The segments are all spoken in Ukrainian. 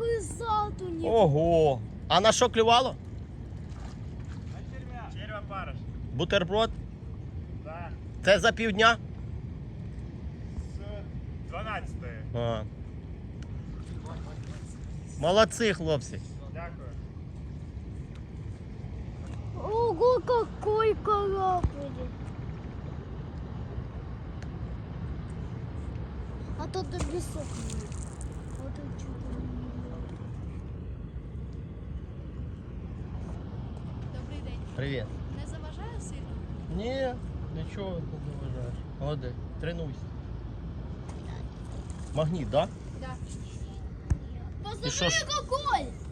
Какой сад у них. Ого. А на що клювало? Черва парыш. Бутерброд? Да. Це за півдня? С 12 А. Молодці, хлопці. Дякую. Ого, какой корабль. А то ты песок. Вот это что-то. Привіт. Не заважаю сильно? Ні, нічого не заважаєш. Молодець, тренуйся. Магніт, так? Да? Да. І що?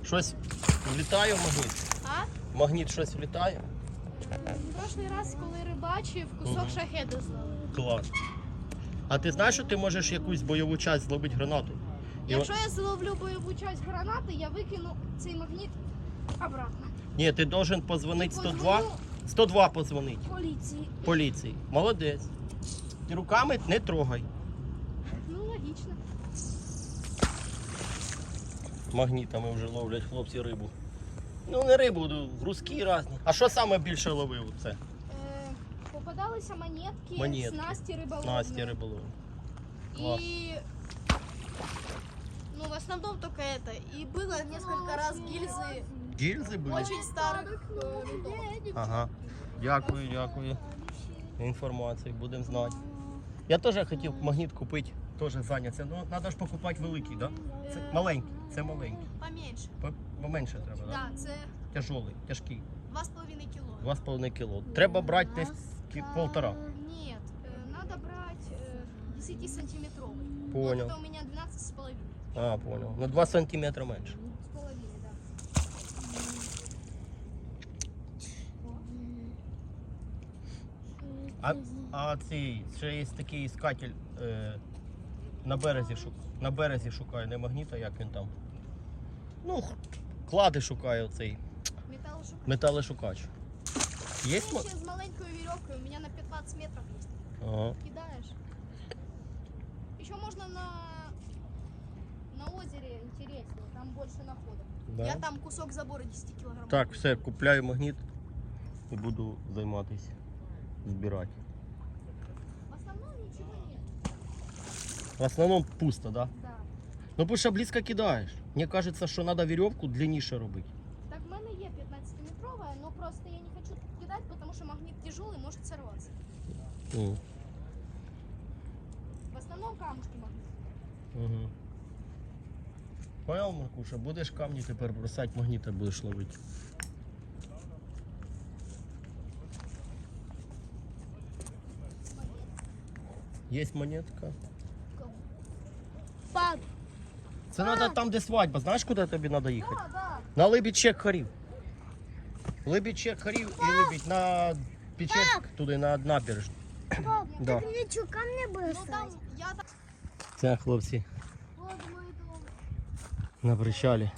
Щось влітає в магніт? А? Магніт щось влітає? В прошлий раз, коли рибачив, кусок Мгм. шахеди зловив. Клас. А ти знаєш, що ти можеш якусь бойову часть зловити гранату? Якщо я зловлю бойову часть гранати, я викину цей магніт обратно. Ні, ти должен позвонити 102. Позвоню 102 позвонить поліції. поліції. Молодець. Ти руками не трогай. Ну, логічно. Магнітами вже ловлять хлопці рибу. Ну не рибу, ну, грузки різні. А що саме більше ловив це? Е, попадалися монетки, Монетки. снасті риболовні. Насті риболов. Класс. И ну, в основном только это. И было несколько раз гильзы Гільзи були? очень старых э, винтовок. Ага. Дякую, дякую. Інформацію, будемо знати. Я теж хотів магніт купити, теж зайнятися. Ну, треба ж покупати великий, так? Да? Це Е, маленький, це маленький. Поменьше. По- Поменше треба, так? Да? Да, це Тяжолий, тяжкий. 2,5 кило. 2,5 кіло. Треба брати десь ки- полтора. Нет, э, надо брать э, 10-сантиметровый. Понял. Вот это у меня 12,5. А, понял. На 2 сантиметри менше. А, а цей, ще є такий іскатель е, на березі шук, на березі шукає, не магніта, як він там. Ну, клади шукає оцей Металлошукач. металошукач. Є? мо- Еще с маленькой веревкой у меня на 15 метров есть. Ага. Кидаешь. Еще можно на на озере интереснее, там больше находок. Да. Я там кусок забора 10 килограмм. Так, все, купляю магніт і буду займатися, збирати. В основном ничего нет. В основному пусто, да? Да. Ну, бо що близько кидаєш. Мені кажеться, що треба вірьовку длинніше робити. Так в мене є 15-метровая, но просто я не хочу кидать, потому что магнит тяжелый, может сорваться. М, В основном камушки магнит. Угу. Понял, Маркуша, будеш камні тепер бросати, магніти будеш ловити. Є монетка. Пап, Це треба там, де свадьба. Знаєш, куди тобі треба їхати? Да, да. На Либідчек Харів. Либідчек Харів і Либідь на Печерськ, туди на набережну. пап, Да. так ничего камня Ну бросать. там я. Це хлопці Вот мой дом. на причалі.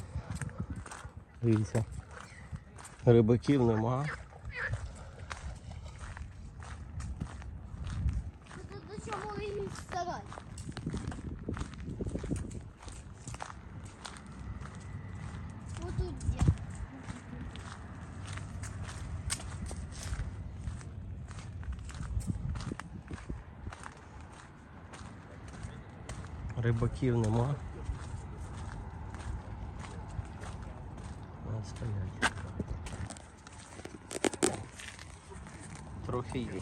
Дивіться. Рибаків нема. Это до чего им вставать? Вот тут где? Рибаків нема. Ось стоять. Трохи є.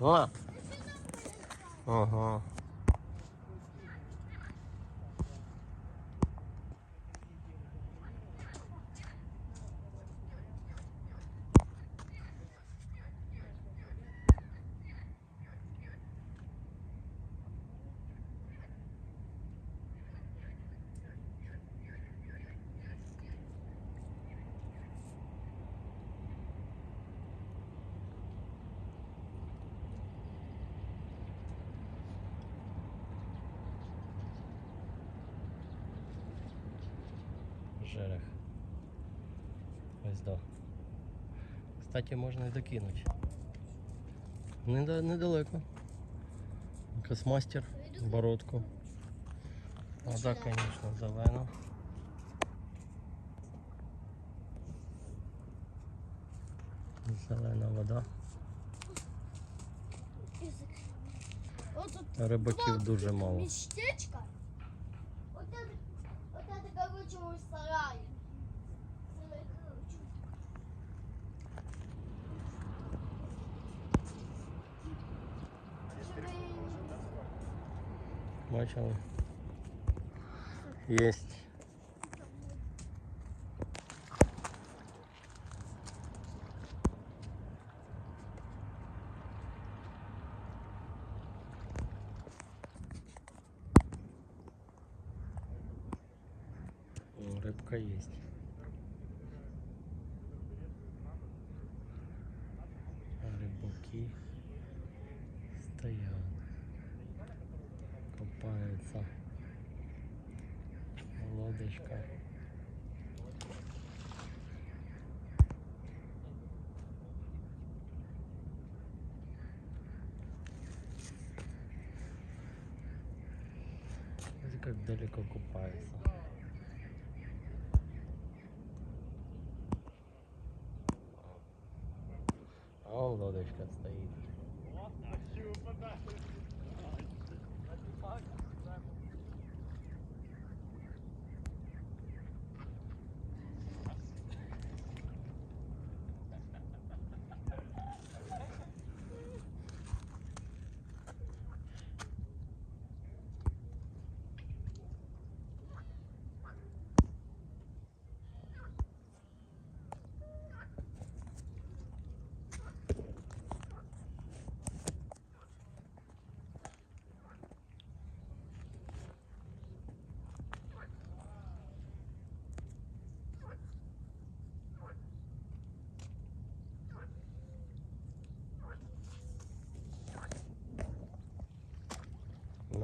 А. Ага. Жерех. Ось до. Кстати, можна і докинути. Недалеко. Космастер, бородку. Вода, звісно, зелена. Зелена вода. Рибаків дуже мало. Местечко. Вот это, вот это, короче, мой сарай. Сарай, короче. Бачили? Єсть. О, Рыбка есть. Смотри, как далеко купается. А вон лодочка стоит.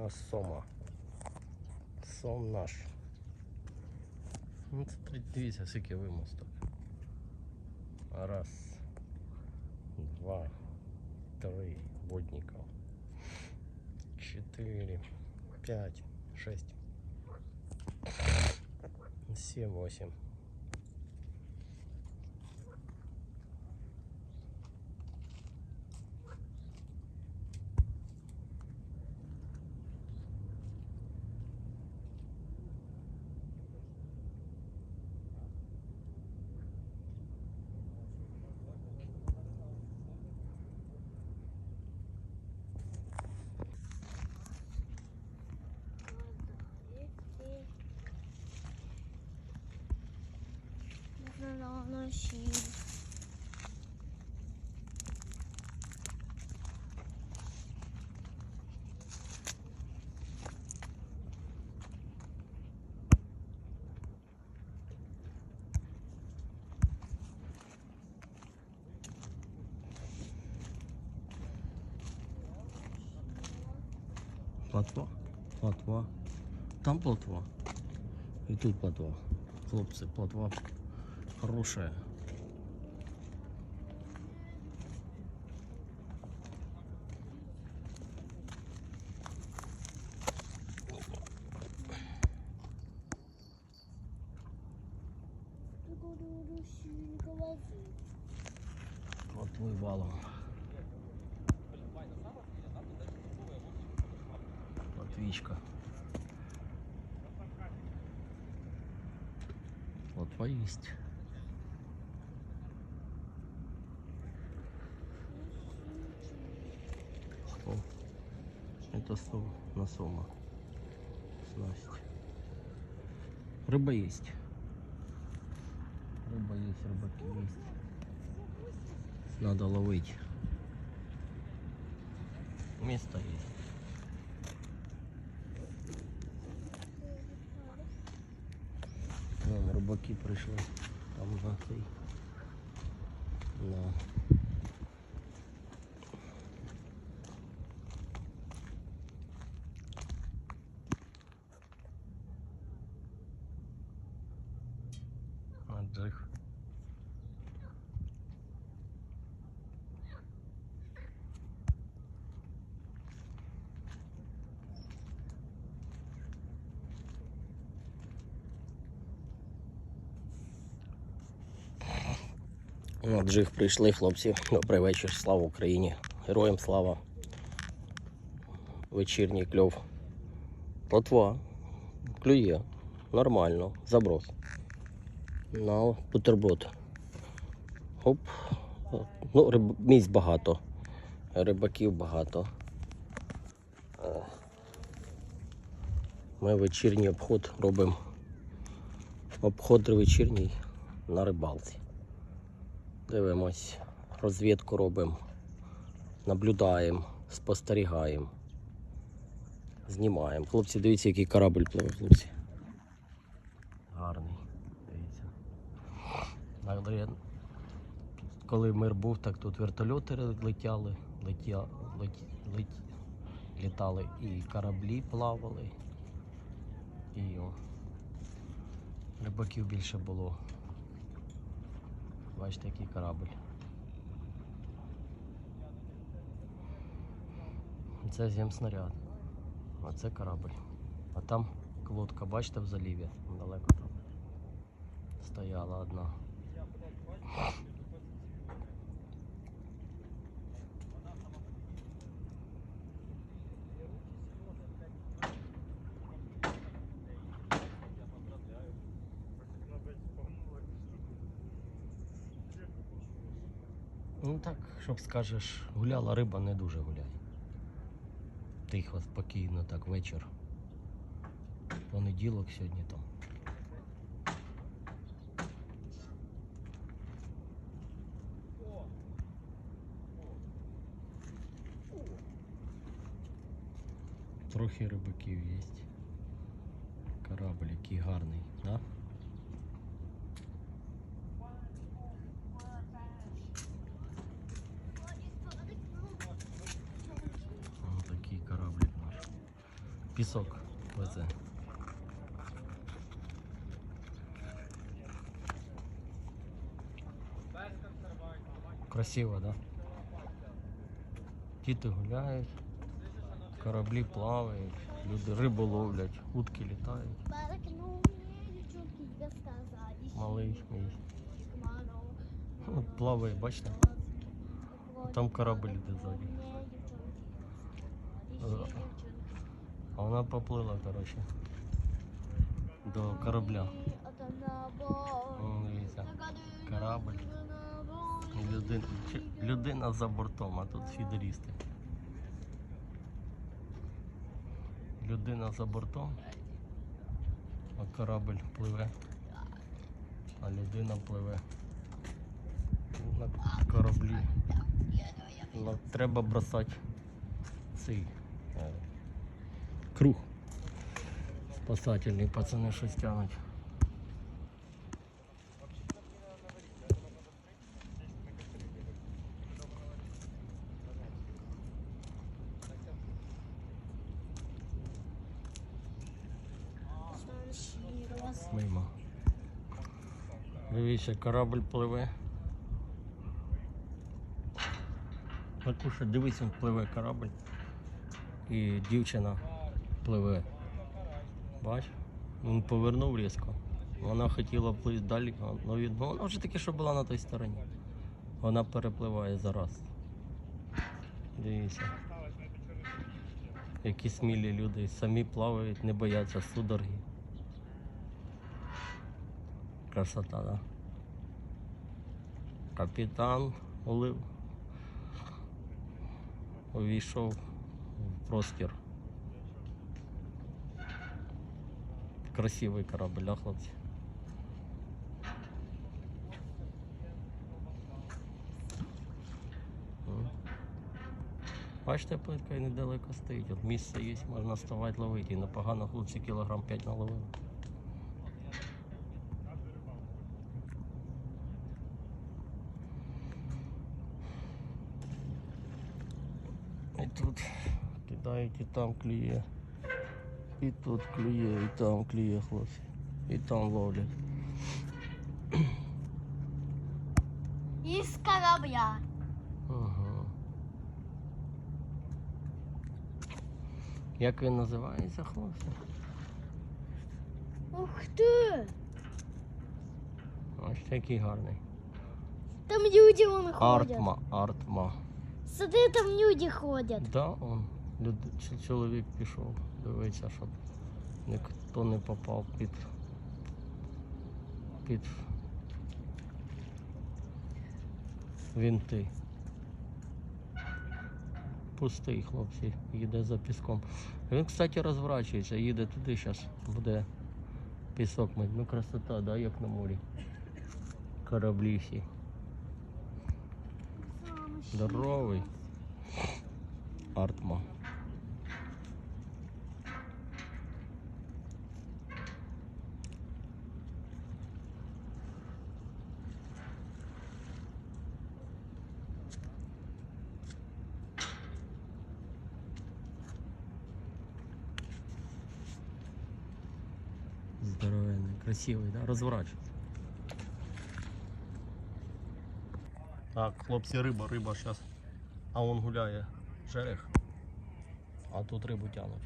нас сома. Сом наш. Ну, це три- дивіться, скільки вимосток. Раз, два, три водників. Чотири, п'ять, шесть, сім, восемь. Нужно наносить. Плотва. Плотва. Там плотва. І тут плотва. Хлопці, плотва хорошая. Котлы валом. Латвичка. Латва есть. Это сом, на сома. Снасть. Рыба есть. Рыба есть, рыбаки есть. Надо ловить. Место есть. Вон рибаки прийшли. Там на цей. На. Джиг прийшли хлопці. Добрий вечір. Слава Україні. Героям слава. Вечірній кльов. Плотва. Клює. Нормально. Заброс. На бутерброд. Оп. Ну, риб... місць багато. Рибаків багато. Е, Ми вечірній обход робимо. Обход вечірній на рибалці. Дивимось, розвідку робимо, наблюдаємо, спостерігаємо, знімаємо. Хлопці, дивіться, який корабль пливе, хлопці. Гарний, дивіться. Коли мир був, так тут вертольоти летяли, летя, лет, лет, літали і кораблі плавали. І о, рибаків більше було. Бачите, який корабль. Це земснаряд. А це корабль. А там лодка, бачите, в заліві. Далеко там. Стояла одна. Ну так, щоб скажеш, гуляла риба, не дуже гуляє. Тихо, спокійно, так вечір. Понеділок сьогодні там. Трохи рибаків є. Корабль який гарний, да? О, такий кораблик наш. Пісок везе. Красиво, да? Діти гуляють, кораблі плавають, люди рибу ловлять, утки літають. Малий мій. Ну, плаває, бачите? Там корабль іде ззаді. А вона поплила, коротше. До корабля. Дивіться. Корабль. Людина, людина за бортом, а тут фідерісти. Людина за бортом, а корабль пливе, а людина пливе на кораблі. Треба бросати цей круг. Спасательний пацани щось тянуть. Мимо. Дивіться, корабль пливе. Маркуша, дивись, він пливе корабль. І дівчина пливе. Бач? Він повернув різко. Вона хотіла плисти далі, але він, ну, вона вже таки, що була на той стороні. Вона перепливає зараз. Дивіться. Які смілі люди, самі плавають, не бояться судороги. Красота, да? Капітан Олив увійшов в простір. Красивий корабль, да, хлопці? Бачите, плитка недалеко стоїть. От місце є, можна ставати ловити. І непогано хлопці кілограм 5 наловили. І тут кидають, і там клює. І тут клює, і там клює хлопці. І там ловлять. Из корабля. Ага. Як він називається, хлопці? Ух ты! Ось такий гарний. Там люди вон ходять. Артма, артма. Смотри, там люди ходять. Да, он, люд... чоловік пішов. Дивиться, щоб ніхто не попав під. під вінти. Пустий, хлопці, їде за піском. Він, кстати, розворачується, їде туди зараз, буде пісок мить. Ну красота, да, як на морі. Кораблі всі. Здоровий. Артма. Здоровенний, красивий, да? Розворачується. Так, хлопці, риба, риба зараз. А он гуляє жерех. А тут рибу тянуть.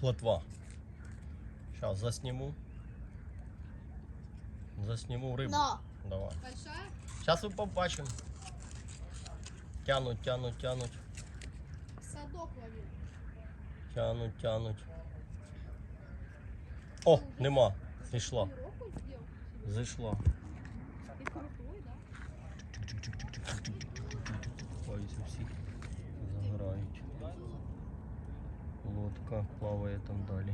Плотва. Сейчас засниму. Засниму рибу. Но. Давай. Большая? Сейчас ви побачимо. Тянуть, тянуть, тянуть, Садок ловил. Тянуть, тянуть. О, нема. Зійшла. Ты окунь сделал? Зійшла. Ты крутой, да? Купаються всі. Загорають. Лодка плаває там далі.